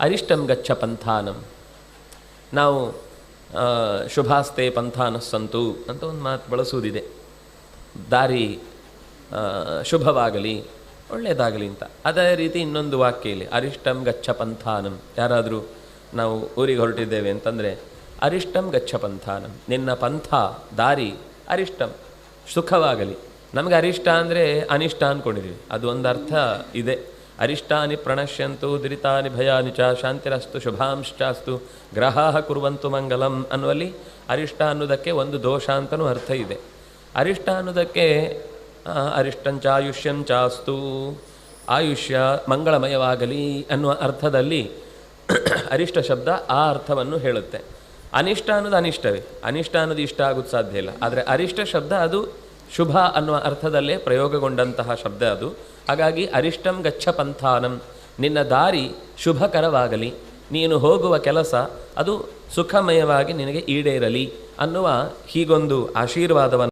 ಅರಿಷ್ಟಂ ಗಚ್ಚ ಪಂಥಾನಂ. ನಾವು ಶುಭಾಸ್ತೆ ಪಂಥಾನ ಸಂತು ಅಂತ ಒಂದು ಮಾತು ಬಳಸುವುದಿದೆ ದಾರಿ ಶುಭವಾಗಲಿ, ಒಳ್ಳೆಯದಾಗಲಿ ಅಂತ. ಅದೇ ರೀತಿ ಇನ್ನೊಂದು ವಾಕ್ಯ ಇಲ್ಲಿ ಅರಿಷ್ಟಂ ಗಚ್ಚ ಪಂಥಾನಂ. ಯಾರಾದರೂ ನಾವು ಊರಿಗೆ ಹೊರಟಿದ್ದೇವೆ ಅಂತಂದರೆ, ಅರಿಷ್ಟಂ ಗಚ್ಚ ಪಂಥಾನಂ. ನಿನ್ನ ಪಂಥ, ದಾರಿ, ಅರಿಷ್ಟಂ, ಸುಖವಾಗಲಿ. ನಮಗೆ ಅರಿಷ್ಟ ಅಂದರೆ ಅನಿಷ್ಟ ಅಂದ್ಕೊಂಡಿದ್ದೀವಿ ಅದು ಒಂದು ಅರ್ಥ ಇದೆ. ಅರಿಷ್ಟಾನಿ ಪ್ರಣಶ್ಯಂತು, ದುರಿತಾನಿ ಭಯಾನಿ ಚ, ಶಾಂತಿರಸ್ತು ಶುಭಾಂಶ್ಚಾಸ್ತು ಗ್ರಹಾಹ ಕುರುವಂತು ಮಂಗಲಂ ಅನ್ನುವಲ್ಲಿ ಅರಿಷ್ಟ ಅನ್ನೋದಕ್ಕೆ ಒಂದು ದೋಷ ಅಂತಲೂ ಅರ್ಥ ಇದೆ. ಅರಿಷ್ಟ ಅನ್ನೋದಕ್ಕೆ ಅರಿಷ್ಟಂಚ ಅರಿಷ್ಟಂಚಾಯುಷ್ಯಂಚಾಸ್ತು ಆಯುಷ್ಯ ಮಂಗಳಮಯವಾಗಲಿ ಅನ್ನುವ ಅರ್ಥದಲ್ಲಿ ಅರಿಷ್ಟ ಶಬ್ದ ಆ ಅರ್ಥವನ್ನು ಹೇಳುತ್ತೆ. ಅನಿಷ್ಟ ಅನ್ನೋದು ಅನಿಷ್ಟವೇ. ಅನಿಷ್ಟ ಅನ್ನೋದು ಇಷ್ಟ ಆಗೋದು ಸಾಧ್ಯ ಇಲ್ಲ. ಆದರೆ ಅರಿಷ್ಟ ಶಬ್ದ ಅದು ಶುಭ ಅನ್ನುವ ಅರ್ಥದಲ್ಲೇ ಪ್ರಯೋಗಗೊಂಡಂತಹ ಶಬ್ದ ಅದು. ಹಾಗಾಗಿ ಅರಿಷ್ಟಂ ಗಚ್ಚ ಪಂಥಾನಂ. ನಿನ್ನ ದಾರಿ ಶುಭಕರವಾಗಲಿ. ನೀನು ಹೋಗುವ ಕೆಲಸ ಅದು ಸುಖಮಯವಾಗಿ ನಿನಗೆ ಈಡೇರಲಿ ಅನ್ನುವ ಹೀಗೊಂದು ಆಶೀರ್ವಾದವನ್ನು